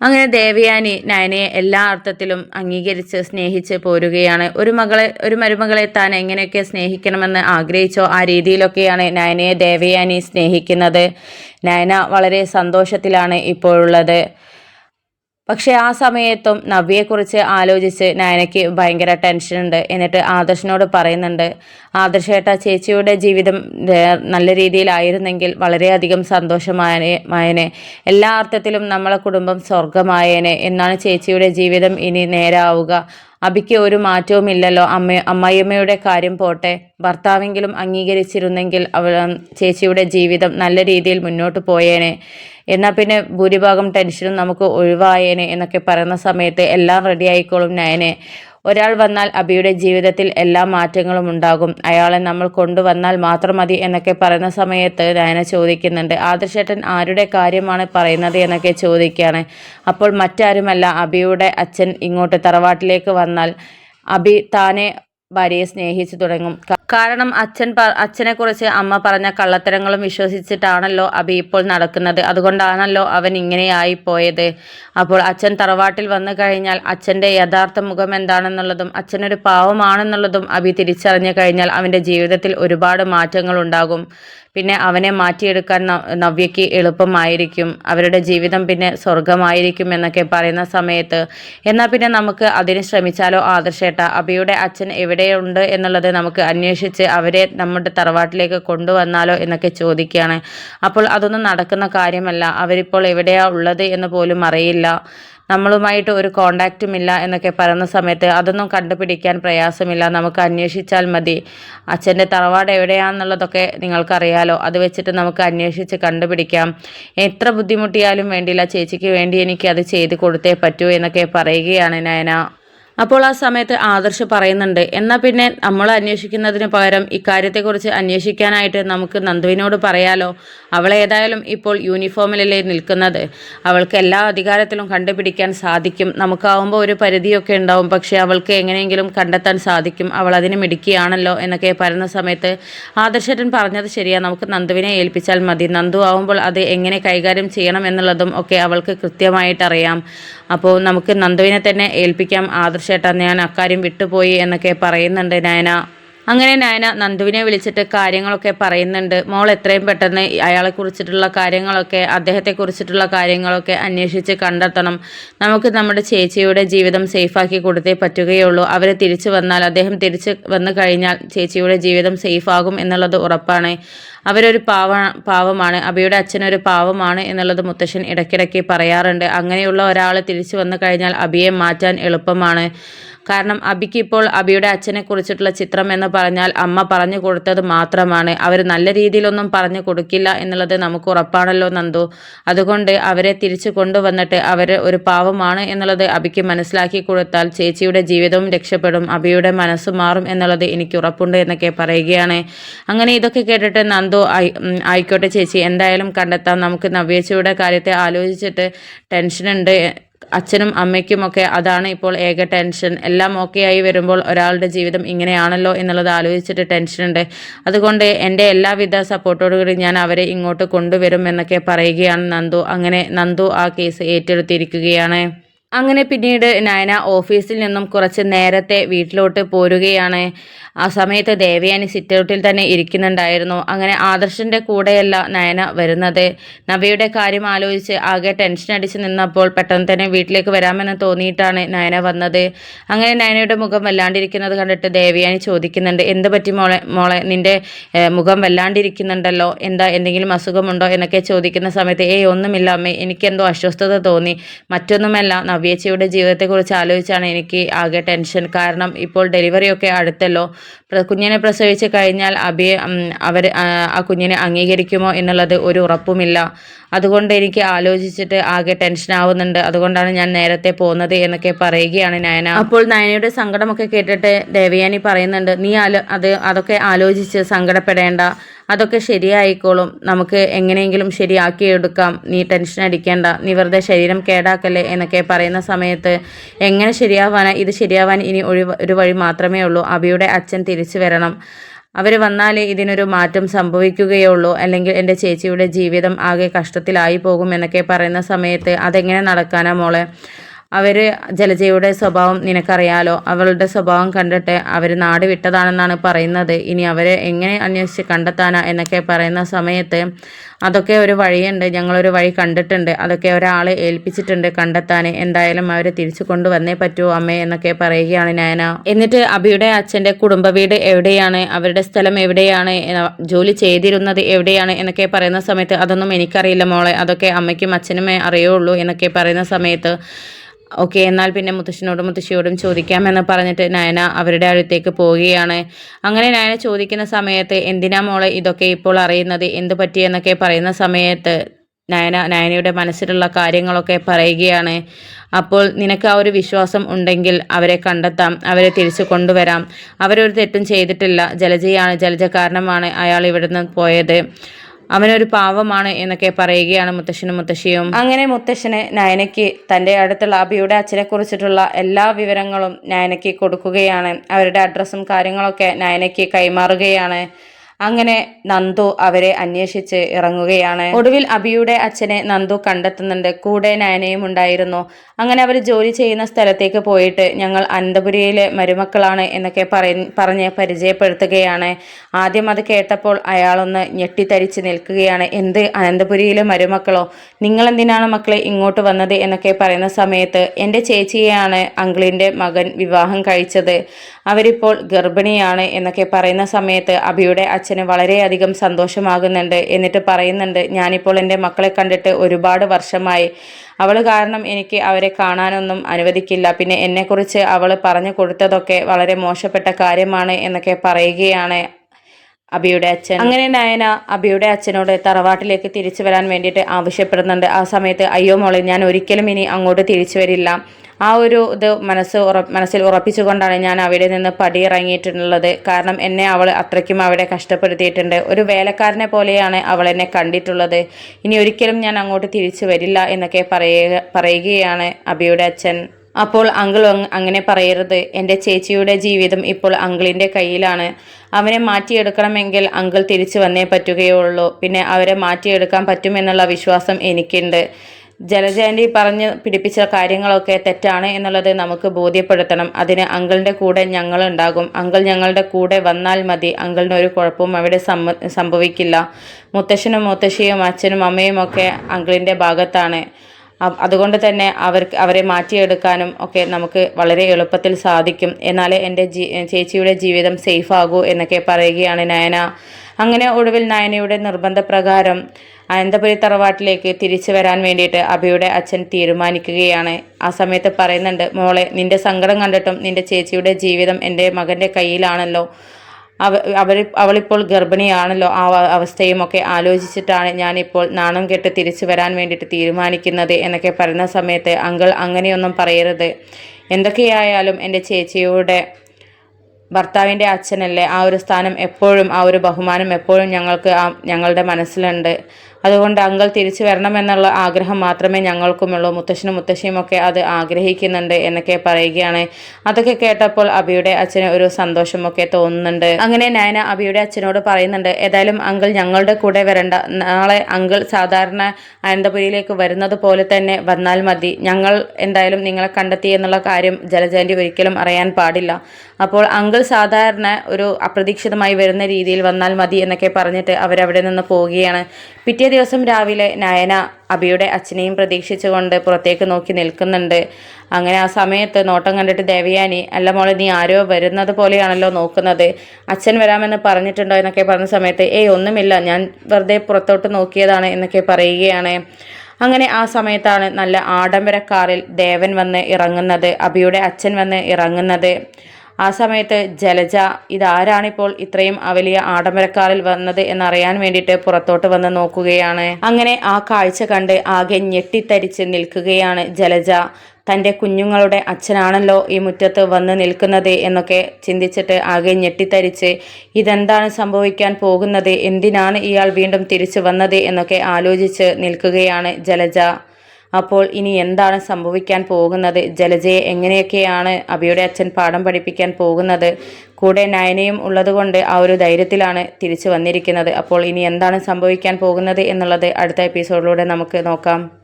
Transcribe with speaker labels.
Speaker 1: അങ്ങനെ ദേവയാനി നയനയെ എല്ലാ അർത്ഥത്തിലും അംഗീകരിച്ച് സ്നേഹിച്ച് പോരുകയാണ്. ഒരു മകളെ ഒരു മരുമകളെ താൻ എങ്ങനെയൊക്കെ സ്നേഹിക്കണമെന്ന് ആഗ്രഹിച്ചോ ആ രീതിയിലൊക്കെയാണ് നയനയെ ദേവയാനി സ്നേഹിക്കുന്നത്. നയന വളരെ സന്തോഷത്തിലാണ് ഇപ്പോഴുള്ളത്. പക്ഷേ ആ സമയത്തും നവ്യയെക്കുറിച്ച് ആലോചിച്ച് നയനയ്ക്ക് ഭയങ്കര ടെൻഷനുണ്ട്. എന്നിട്ട് ആദർശനോട് പറയുന്നുണ്ട് ആദർശേട്ട ചേച്ചിയുടെ ജീവിതം നല്ല രീതിയിലായിരുന്നെങ്കിൽ വളരെയധികം സന്തോഷമായനെ മായനെ. എല്ലാ അർത്ഥത്തിലും നമ്മളെ കുടുംബം സ്വർഗമായേനെ എന്നാണ് ചേച്ചിയുടെ ജീവിതം ഇനി നേരാവുക. അബിക്ക് ഒരു മാറ്റവുമില്ലല്ലോ. അമ്മ അമ്മായിയമ്മയുടെ കാര്യം പോട്ടെ. ഭർത്താവെങ്കിലും അംഗീകരിച്ചിരുന്നെങ്കിൽ അവൾ ചേച്ചിയുടെ ജീവിതം നല്ല രീതിയിൽ മുന്നോട്ട് പോയേനെ. എന്നാൽ പിന്നെ ഭൂരിഭാഗം ടെൻഷനും നമുക്ക് ഒഴിവായേനെ എന്നൊക്കെ പറയുന്ന സമയത്ത് എല്ലാം റെഡി ആയിക്കോളും നയനെ. ഒരാൾ വന്നാൽ അബിയുടെ ജീവിതത്തിൽ എല്ലാ മാറ്റങ്ങളും ഉണ്ടാകും. അയാളെ നമ്മൾ കൊണ്ടുവന്നാൽ മാത്രം മതി എന്നൊക്കെ പറയുന്ന സമയത്ത് നയന ചോദിക്കുന്നുണ്ട്. ആദർശേട്ടൻ ആരുടെ കാര്യമാണ് പറയുന്നത് എന്നൊക്കെ ചോദിക്കുകയാണ്. അപ്പോൾ മറ്റാരുമല്ല അബിയുടെ അച്ഛൻ ഇങ്ങോട്ട് തറവാട്ടിലേക്ക് വന്നാൽ അബി താനെ ഭാര്യയെ സ്നേഹിച്ചു തുടങ്ങും. കാരണം അച്ഛൻ അച്ഛനെക്കുറിച്ച് അമ്മ പറഞ്ഞ കള്ളത്തരങ്ങളും വിശ്വസിച്ചിട്ടാണല്ലോ അബി ഇപ്പോൾ നടക്കുന്നത്. അതുകൊണ്ടാണല്ലോ അവൻ ഇങ്ങനെയായി പോയത് അപ്പോൾ അച്ഛൻ തറവാട്ടിൽ വന്നു കഴിഞ്ഞാൽ അച്ഛന്റെ യഥാർത്ഥ മുഖം എന്താണെന്നുള്ളതും അച്ഛനൊരു പാവമാണെന്നുള്ളതും അബി തിരിച്ചറിഞ്ഞു കഴിഞ്ഞാൽ അവന്റെ ജീവിതത്തിൽ ഒരുപാട് മാറ്റങ്ങൾ ഉണ്ടാകും പിന്നെ അവനെ മാറ്റിയെടുക്കാൻ നവ്യയ്ക്ക് എളുപ്പമായിരിക്കും. അവരുടെ ജീവിതം പിന്നെ സ്വർഗമായിരിക്കും എന്നൊക്കെ പറയുന്ന സമയത്ത്. എന്നാൽ പിന്നെ നമുക്ക് അതിന് ശ്രമിച്ചാലോ ആദർശേട്ട? അബിയുടെ അച്ഛൻ എവിടെയുണ്ട് എന്നുള്ളത് നമുക്ക് അന്വേഷിച്ച് അവരെ നമ്മുടെ തറവാട്ടിലേക്ക് കൊണ്ടുവന്നാലോ എന്നൊക്കെ ചോദിക്കുകയാണ്. അപ്പോൾ അതൊന്നും നടക്കുന്ന കാര്യമല്ല. അവരിപ്പോൾ എവിടെയാ ഉള്ളത് എന്ന് പോലും അറിയില്ല. നമ്മളുമായിട്ട് ഒരു കോണ്ടാക്റ്റും ഇല്ല എന്നൊക്കെ പറയുന്ന സമയത്ത് അതൊന്നും കണ്ടുപിടിക്കാൻ പ്രയാസമില്ല. നമുക്ക് അന്വേഷിച്ചാൽ മതി. അച്ഛന്റെ തറവാട് എവിടെയാണെന്നുള്ളതൊക്കെ നിങ്ങൾക്കറിയാലോ. അത് വെച്ചിട്ട് നമുക്ക് അന്വേഷിച്ച് കണ്ടുപിടിക്കാം. എത്ര ബുദ്ധിമുട്ടിയാലും വേണ്ടിയില്ല. ചേച്ചിക്ക് വേണ്ടി എനിക്ക് അത് ചെയ്ത് കൊടുത്തേ പറ്റൂ എന്നൊക്കെ പറയുകയാണ് നയന. അപ്പോൾ ആ സമയത്ത് ആദർശ് പറയുന്നുണ്ട്. എന്നാൽ പിന്നെ നമ്മൾ അന്വേഷിക്കുന്നതിന് പകരം ഇക്കാര്യത്തെക്കുറിച്ച് അന്വേഷിക്കാനായിട്ട് നമുക്ക് നന്ദുവിനോട് പറയാലോ. അവൾ ഏതായാലും ഇപ്പോൾ യൂണിഫോമിലല്ലേ നിൽക്കുന്നത്. അവൾക്ക് എല്ലാ അധികാരത്തിലും കണ്ടുപിടിക്കാൻ സാധിക്കും. നമുക്കാവുമ്പോൾ ഒരു പരിധിയൊക്കെ ഉണ്ടാവും. പക്ഷേ അവൾക്ക് എങ്ങനെയെങ്കിലും കണ്ടെത്താൻ സാധിക്കും. അവൾ അതിന് മിടുക്കിയാണല്ലോ എന്നൊക്കെ പറയുന്ന സമയത്ത് ആദർശൻ പറഞ്ഞത് ശരിയാണ് നമുക്ക് നന്ദുവിനെ ഏൽപ്പിച്ചാൽ മതി. നന്ദു ആവുമ്പോൾ അത് എങ്ങനെ കൈകാര്യം ചെയ്യണം എന്നുള്ളതും ഒക്കെ അവൾക്ക് കൃത്യമായിട്ട് അറിയാം അപ്പോൾ നമുക്ക് നന്ദുവിനെ തന്നെ ഏൽപ്പിക്കാം. ആദർശ ചേട്ടാ ഞാൻ അക്കാര്യം വിട്ടുപോയി എന്നൊക്കെ പറയുന്നുണ്ട് നയന. അങ്ങനെ നയന നന്ദുവിനെ വിളിച്ചിട്ട് കാര്യങ്ങളൊക്കെ പറയുന്നുണ്ട്. മോൾ എത്രയും പെട്ടെന്ന് അയാളെ കുറിച്ചിട്ടുള്ള കാര്യങ്ങളൊക്കെ അദ്ദേഹത്തെ കുറിച്ചിട്ടുള്ള കാര്യങ്ങളൊക്കെ അന്വേഷിച്ച് കണ്ടെത്തണം. നമുക്ക് നമ്മുടെ ചേച്ചിയുടെ ജീവിതം സേഫാക്കി കൊടുത്തേ പറ്റുകയുള്ളൂ. അവർ തിരിച്ചു വന്നാൽ അദ്ദേഹം തിരിച്ച് വന്നു കഴിഞ്ഞാൽ ചേച്ചിയുടെ ജീവിതം സേഫാകും എന്നുള്ളത് ഉറപ്പാണ്. അവരൊരു പാവ പാവമാണ്. അബിയുടെ അച്ഛനൊരു പാവമാണ് എന്നുള്ളത് മുത്തശ്ശൻ ഇടയ്ക്കിടയ്ക്ക് പറയാറുണ്ട്. അങ്ങനെയുള്ള ഒരാൾ തിരിച്ചു വന്നു കഴിഞ്ഞാൽ അബിയെ മാറ്റാൻ എളുപ്പമാണ്. കാരണം അബിക്ക് ഇപ്പോൾ അബിയുടെ അച്ഛനെ കുറിച്ചിട്ടുള്ള ചിത്രം എന്ന് പറഞ്ഞാൽ അമ്മ പറഞ്ഞു കൊടുത്തത് മാത്രമാണ്. അവർ നല്ല രീതിയിലൊന്നും പറഞ്ഞു കൊടുക്കില്ല എന്നുള്ളത് നമുക്ക് ഉറപ്പാണല്ലോ നന്ദു. അതുകൊണ്ട് അവരെ തിരിച്ചു കൊണ്ടുവന്നിട്ട് അവർ ഒരു പാവമാണ് എന്നുള്ളത് അബിക്ക് മനസ്സിലാക്കി കൊടുത്താൽ ചേച്ചിയുടെ ജീവിതവും രക്ഷപ്പെടും അബിയുടെ മനസ്സ് മാറും എന്നുള്ളത് എനിക്ക് ഉറപ്പുണ്ട് എന്നൊക്കെ പറയുകയാണ്. അങ്ങനെ ഇതൊക്കെ കേട്ടിട്ട് നന്ദു ആയിക്കോട്ടെ ചേച്ചി. എന്തായാലും കണ്ടെത്താം. നമുക്ക് നവ്യേച്ചിയുടെ കാര്യത്തെ ആലോചിച്ചിട്ട് ടെൻഷനുണ്ട്. അച്ഛനും അമ്മയ്ക്കുമൊക്കെ അതാണ് ഇപ്പോൾ ഏക ടെൻഷൻ. എല്ലാം ഓക്കെ ആയി വരുമ്പോൾ ഒരാളുടെ ജീവിതം ഇങ്ങനെയാണല്ലോ എന്നുള്ളത് ആലോചിച്ചിട്ട് ടെൻഷൻ ഉണ്ട്. അതുകൊണ്ട് എന്റെ എല്ലാവിധ സപ്പോർട്ടോടുകൂടി ഞാൻ അവരെ ഇങ്ങോട്ട് കൊണ്ടുവരും എന്നൊക്കെ പറയുകയാണ് നന്ദു. അങ്ങനെ നന്ദു ആ കേസ് ഏറ്റെടുത്തിരിക്കുകയാണ്. അങ്ങനെ പിന്നീട് നയന ഓഫീസിൽ നിന്നും കുറച്ച് നേരത്തെ വീട്ടിലോട്ട് പോരുകയാണ്. ആ സമയത്ത് ദേവയാനി സിറ്റൗട്ടിൽ തന്നെ ഇരിക്കുന്നുണ്ടായിരുന്നു. അങ്ങനെ ആദർശന്റെ കൂടെയല്ല നയന വരുന്നത്. നവയുടെ കാര്യം ആലോചിച്ച് ആകെ ടെൻഷൻ അടിച്ച് നിന്നപ്പോൾ പെട്ടെന്ന് തന്നെ വീട്ടിലേക്ക് വരാമെന്ന് തോന്നിയിട്ടാണ് നയന വന്നത്. അങ്ങനെ നയനയുടെ മുഖം വല്ലാണ്ടിരിക്കുന്നത് കണ്ടിട്ട് ദേവയാനി ചോദിക്കുന്നുണ്ട് എന്ത് പറ്റി മോളെ? മോളെ നിന്റെ മുഖം വല്ലാണ്ടിരിക്കുന്നുണ്ടല്ലോ. എന്താ എന്തെങ്കിലും അസുഖമുണ്ടോ? എന്നൊക്കെ ചോദിക്കുന്ന സമയത്ത് ഏയ് ഒന്നുമില്ല അമ്മേ. എനിക്കെന്തോ അസ്വസ്ഥത തോന്നി. മറ്റൊന്നുമല്ല നവ്യേച്ചയുടെ ജീവിതത്തെക്കുറിച്ച് ആലോചിച്ചാണ് എനിക്ക് ആകെ ടെൻഷൻ. കാരണം ഇപ്പോൾ ഡെലിവറിയൊക്കെ അടുത്തല്ലോ. കുഞ്ഞിനെ പ്രസവിച്ച് കഴിഞ്ഞാൽ അബിയെ അവർ ആ കുഞ്ഞിനെ അംഗീകരിക്കുമോ എന്നുള്ളത് ഒരു ഉറപ്പുമില്ല. അതുകൊണ്ട് എനിക്ക് ആലോചിച്ചിട്ട് ആകെ ടെൻഷൻ ആവുന്നുണ്ട്. അതുകൊണ്ടാണ് ഞാൻ നേരത്തെ പോകുന്നത് എന്നൊക്കെ പറയുകയാണ് നയന. അപ്പോൾ നയനയുടെ സങ്കടമൊക്കെ കേട്ടിട്ട് ദേവയാനി പറയുന്നുണ്ട് നീ അത് അതൊക്കെ ആലോചിച്ച് സങ്കടപ്പെടേണ്ട. അതൊക്കെ ശരിയായിക്കോളും. നമുക്ക് എങ്ങനെയെങ്കിലും ശരിയാക്കി എടുക്കാം. നീ ടെൻഷൻ അടിക്കേണ്ട. നീ വെറുതെ ശരീരം കേടാക്കല്ലേ എന്നൊക്കെ പറയുന്ന സമയത്ത് എങ്ങനെ ശരിയാവാനാ? ഇത് ശരിയാവാൻ ഇനി ഒരു ഒരു വഴി മാത്രമേ ഉള്ളൂ. അബിയുടെ അച്ഛൻ തിരിച്ചു വരണം. അവർ വന്നാലേ ഇതിനൊരു മാറ്റം സംഭവിക്കുകയുള്ളൂ. അല്ലെങ്കിൽ എന്റെ ചേച്ചിയുടെ ജീവിതം ആകെ കഷ്ടത്തിലായി പോകും എന്നൊക്കെ പറയുന്ന സമയത്ത് അതെങ്ങനെ നടക്കാനാ മോളെ? അവർ ജലജയുടെ സ്വഭാവം നിനക്കറിയാലോ? അവളുടെ സ്വഭാവം കണ്ടിട്ട് അവർ നാട് വിട്ടതാണെന്നാണ് പറയുന്നത്. ഇനി അവരെ എങ്ങനെ അന്വേഷിച്ച് കണ്ടെത്താനാ എന്നൊക്കെ പറയുന്ന സമയത്ത് അതൊക്കെ ഒരു വഴിയുണ്ട്. ഞങ്ങളൊരു വഴി കണ്ടിട്ടുണ്ട്. അതൊക്കെ ഒരാളെ ഏൽപ്പിച്ചിട്ടുണ്ട് കണ്ടെത്താൻ. എന്തായാലും അവരെ തിരിച്ചു കൊണ്ടുവന്നേ പറ്റൂ അമ്മേ എന്നൊക്കെ പറയുകയാണ് നയന. എന്നിട്ട് അബിയുടെ അച്ഛന്റെ കുടുംബ വീട് എവിടെയാണ്? അവരുടെ സ്ഥലം എവിടെയാണ്? ജോലി ചെയ്തിരുന്നത് എവിടെയാണ്? എന്നൊക്കെ പറയുന്ന സമയത്ത് അതൊന്നും എനിക്കറിയില്ല മോളെ. അതൊക്കെ അമ്മയ്ക്കും അച്ഛനുമേ അറിയുള്ളൂ എന്നൊക്കെ പറയുന്ന സമയത്ത് ഓക്കെ എന്നാൽ പിന്നെ മുത്തശ്ശനോടും മുത്തശ്ശിയോടും ചോദിക്കാമെന്ന് പറഞ്ഞിട്ട് നയന അവരുടെ അടുത്തേക്ക് പോവുകയാണ്. അങ്ങനെ നയന ചോദിക്കുന്ന സമയത്ത് എന്തിനാ മോളെ ഇതൊക്കെ ഇപ്പോൾ അറിയുന്നത്? എന്ത് പറ്റിയെന്നൊക്കെ പറയുന്ന സമയത്ത് നയന നയനയുടെ മനസ്സിലുള്ള കാര്യങ്ങളൊക്കെ പറയുകയാണ്. അപ്പോൾ നിനക്ക് ആ ഒരു വിശ്വാസം ഉണ്ടെങ്കിൽ അവരെ കണ്ടെത്താം അവരെ തിരിച്ചു കൊണ്ടുവരാം. അവരൊരു തെറ്റും ചെയ്തിട്ടില്ല. ജലജയാണ് ജലജ കാരണമാണ് അയാൾ ഇവിടുന്ന് പോയത്. അവനൊരു പാവമാണ് എന്നൊക്കെ പറയുകയാണ് മുത്തശ്ശനും മുത്തശ്ശിയും. അങ്ങനെ മുത്തശ്ശന് നയനയ്ക്ക് തന്റെ അടുത്തുള്ള അബിയുടെ അച്ഛനെ കുറിച്ചിട്ടുള്ള എല്ലാ വിവരങ്ങളും നയനയ്ക്ക് കൊടുക്കുകയാണ്. അവരുടെ അഡ്രസ്സും കാര്യങ്ങളൊക്കെ നയനയ്ക്ക് കൈമാറുകയാണ്. അങ്ങനെ നന്ദു അവരെ അന്വേഷിച്ച് ഇറങ്ങുകയാണ്. ഒടുവിൽ അബിയുടെ അച്ഛനെ നന്ദു കണ്ടെത്തുന്നുണ്ട്. കൂടെ നയനയും ഉണ്ടായിരുന്നു. അങ്ങനെ അവർ ജോലി ചെയ്യുന്ന സ്ഥലത്തേക്ക് പോയിട്ട് ഞങ്ങൾ അനന്തപുരിയിലെ മരുമക്കളാണ് എന്നൊക്കെ പറഞ്ഞ് പരിചയപ്പെടുത്തുകയാണ്. ആദ്യം അത് കേട്ടപ്പോൾ അയാളൊന്ന് ഞെട്ടിത്തരിച്ച് നിൽക്കുകയാണ്. എന്ത്? അനന്തപുരിയിലെ മരുമക്കളോ? നിങ്ങൾ എന്തിനാണ് മക്കളെ ഇങ്ങോട്ട് വന്നത്? എന്നൊക്കെ പറയുന്ന സമയത്ത് എന്റെ ചേച്ചിയെയാണ് അങ്കിളിന്റെ മകൻ വിവാഹം കഴിച്ചത്. അവരിപ്പോൾ ഗർഭിണിയാണ് എന്നൊക്കെ പറയുന്ന സമയത്ത് അബിയുടെ അച്ഛന് വളരെയധികം സന്തോഷമാകുന്നുണ്ട് എന്നിട്ട് പറയുന്നുണ്ട് ഞാനിപ്പോൾ എന്റെ മക്കളെ കണ്ടിട്ട് ഒരുപാട് വർഷമായി. അവൾ കാരണം എനിക്ക് അവരെ കാണാനൊന്നും അനുവദിക്കില്ല. പിന്നെ എന്നെക്കുറിച്ച് അവൾ പറഞ്ഞു കൊടുത്തതൊക്കെ വളരെ മോശപ്പെട്ട കാര്യമാണ് എന്നൊക്കെ പറയുകയാണ് അബിയുടെ അച്ഛൻ. അങ്ങനെ നയന അബിയുടെ അച്ഛനോട് തറവാട്ടിലേക്ക് തിരിച്ചു വരാൻ വേണ്ടിയിട്ട് ആവശ്യപ്പെടുന്നുണ്ട്. ആ സമയത്ത് അയ്യോ മോളെ ഞാൻ ഒരിക്കലും ഇനി അങ്ങോട്ട് തിരിച്ചു വരില്ല. ആ ഒരു ഇത് മനസ്സ് മനസ്സിൽ ഉറപ്പിച്ചുകൊണ്ടാണ് ഞാൻ അവിടെ നിന്ന് പടിയിറങ്ങിയിട്ടുള്ളത്. കാരണം എന്നെ അവൾ അത്രയ്ക്കും അവിടെ കഷ്ടപ്പെടുത്തിയിട്ടുണ്ട്. ഒരു വേലക്കാരനെ പോലെയാണ് അവൾ എന്നെ കണ്ടിട്ടുള്ളത്. ഇനി ഒരിക്കലും ഞാൻ അങ്ങോട്ട് തിരിച്ചു വരില്ല എന്നൊക്കെ പറയുക പറയുകയാണ് അബിയുടെ അച്ഛൻ. അപ്പോൾ അങ്കിൾ അങ്ങനെ പറയരുത്. എന്റെ ചേച്ചിയുടെ ജീവിതം ഇപ്പോൾ അങ്കിളിന്റെ കയ്യിലാണ്. അവനെ മാറ്റിയെടുക്കണമെങ്കിൽ അങ്കിൾ തിരിച്ചു വന്നേ പറ്റുകയുള്ളൂ. പിന്നെ അവരെ മാറ്റിയെടുക്കാൻ പറ്റുമെന്നുള്ള വിശ്വാസം എനിക്കുണ്ട്. ജലജാൻഡി പറഞ്ഞ് പിടിപ്പിച്ച കാര്യങ്ങളൊക്കെ തെറ്റാണ് എന്നുള്ളത് നമുക്ക് ബോധ്യപ്പെടുത്തണം. അതിന് അങ്കിളിന്റെ കൂടെ ഞങ്ങൾ ഉണ്ടാകും അങ്കിൾ ഞങ്ങളുടെ കൂടെ വന്നാൽ മതി. അങ്കിളിന് ഒരു കുഴപ്പവും അവിടെ സംഭവിക്കില്ല. മുത്തശ്ശനും മുത്തശ്ശിയും അച്ഛനും അമ്മയും ഒക്കെ അങ്കിളിന്റെ ഭാഗത്താണ്. അതുകൊണ്ട് തന്നെ അവർക്ക് അവരെ മാറ്റിയെടുക്കാനും ഒക്കെ നമുക്ക് വളരെ എളുപ്പത്തിൽ സാധിക്കും. എന്നാലേ എന്റെ ചേച്ചിയുടെ ജീവിതം സേഫ് ആകൂ എന്നൊക്കെ പറയുകയാണ് നയന. അങ്ങനെ ഒടുവിൽ നയനയുടെ നിർബന്ധപ്രകാരം അനന്തപുരി തറവാട്ടിലേക്ക് തിരിച്ചു വരാൻ വേണ്ടിയിട്ട് അഭിയുടെ അച്ഛൻ തീരുമാനിക്കുകയാണ്. ആ സമയത്ത് പറയുന്നുണ്ട് മോളെ നിന്റെ സങ്കടം കണ്ടിട്ടും നിന്റെ ചേച്ചിയുടെ ജീവിതം എന്റെ മകന്റെ കയ്യിലാണല്ലോ. അവ അവർ അവളിപ്പോൾ ഗർഭിണിയാണല്ലോ. ആ അവസ്ഥയുമൊക്കെ ആലോചിച്ചിട്ടാണ് ഞാനിപ്പോൾ നാണം കെട്ട് തിരിച്ചു വരാൻ വേണ്ടിയിട്ട് തീരുമാനിക്കുന്നത് എന്നൊക്കെ പറയുന്ന സമയത്ത് അങ്കിൾ അങ്ങനെയൊന്നും പറയരുത്. എന്തൊക്കെയായാലും എന്റെ ചേച്ചിയുടെ ഭർത്താവിന്റെ അച്ഛനല്ലേ? ആ ഒരു സ്ഥാനം എപ്പോഴും ആ ഒരു ബഹുമാനം എപ്പോഴും ഞങ്ങൾക്ക് ഞങ്ങളുടെ മനസ്സിലുണ്ട്. അതുകൊണ്ട് അങ്കൾ തിരിച്ചു വരണമെന്നുള്ള ആഗ്രഹം മാത്രമേ ഞങ്ങൾക്കുമുള്ളൂ. മുത്തശ്ശനും മുത്തശ്ശിയും ഒക്കെ അത് ആഗ്രഹിക്കുന്നുണ്ട് എന്നൊക്കെ പറയുകയാണ്. അതൊക്കെ കേട്ടപ്പോൾ അബിയുടെ അച്ഛന് ഒരു സന്തോഷമൊക്കെ തോന്നുന്നുണ്ട്. അങ്ങനെ നയന അബിയുടെ അച്ഛനോട് പറയുന്നുണ്ട് ഏതായാലും അങ്കിൾ ഞങ്ങളുടെ കൂടെ വരണ്ട. നാളെ അങ്കിൾ സാധാരണ അനന്തപുരിയിലേക്ക് വരുന്നത് പോലെ തന്നെ വന്നാൽ മതി. ഞങ്ങൾ എന്തായാലും നിങ്ങളെ കണ്ടെത്തി എന്നുള്ള കാര്യം ജലജാൻഡി ഒരിക്കലും അറിയാൻ പാടില്ല. അപ്പോൾ അങ്കിൾ സാധാരണ ഒരു അപ്രതീക്ഷിതമായി വരുന്ന രീതിയിൽ വന്നാൽ മതി എന്നൊക്കെ പറഞ്ഞിട്ട് അവരവിടെ നിന്ന് പോവുകയാണ്. പിറ്റേ ദിവസം രാവിലെ നയന അബിയുടെ അച്ഛനെയും പ്രതീക്ഷിച്ചുകൊണ്ട് പുറത്തേക്ക് നോക്കി നിൽക്കുന്നുണ്ട്. അങ്ങനെ ആ സമയത്ത് നോട്ടം കണ്ടിട്ട് ദേവയാനി അല്ല മോളെ നീ ആരോ വരുന്നത് പോലെയാണല്ലോ നോക്കുന്നത്. അച്ഛൻ വരാമെന്ന് പറഞ്ഞിട്ടുണ്ടോ? എന്നൊക്കെ പറഞ്ഞ സമയത്ത് ഏയ് ഒന്നുമില്ല. ഞാൻ വെറുതെ പുറത്തോട്ട് നോക്കിയതാണ് എന്നൊക്കെ പറയുകയാണ്. അങ്ങനെ ആ സമയത്താണ് നല്ല ആഡംബര കാറിൽ ദേവൻ വന്ന് ഇറങ്ങുന്നത്. അബിയുടെ അച്ഛൻ വന്ന് ഇറങ്ങുന്നത്. ആ സമയത്ത് ജലജ ഇതാരാണിപ്പോൾ ഇത്രയും വലിയ ആഡംബരക്കാറിൽ വന്നത് എന്നറിയാൻ വേണ്ടിയിട്ട് പുറത്തോട്ട് വന്ന് നോക്കുകയാണ്. അങ്ങനെ ആ കാഴ്ച കണ്ട് ആകെ ഞെട്ടിത്തരിച്ച് നിൽക്കുകയാണ് ജലജ. തന്റെ കുഞ്ഞുങ്ങളുടെ അച്ഛനാണല്ലോ ഈ മുറ്റത്ത് വന്ന് നിൽക്കുന്നത് എന്നൊക്കെ ചിന്തിച്ചിട്ട് ആകെ ഞെട്ടിത്തരിച്ച് ഇതെന്താണ് സംഭവിക്കാൻ പോകുന്നത്? എന്തിനാണ് ഇയാൾ വീണ്ടും തിരിച്ചു വന്നത്? എന്നൊക്കെ ആലോചിച്ച് നിൽക്കുകയാണ് ജലജ. അപ്പോൾ ഇനി എന്താണ് സംഭവിക്കാൻ പോകുന്നത്? ജലജയെ എങ്ങനെയൊക്കെയാണ് അബിയുടെ അച്ഛൻ പാഠം പഠിപ്പിക്കാൻ പോകുന്നത്? കൂടെ നയനയും ഉള്ളതുകൊണ്ട് ആ ഒരു ധൈര്യത്തിലാണ് തിരിച്ചു വന്നിരിക്കുന്നത്. അപ്പോൾ ഇനി എന്താണ് സംഭവിക്കാൻ പോകുന്നത് എന്നുള്ളത് അടുത്ത എപ്പിസോഡിലൂടെ നമുക്ക് നോക്കാം.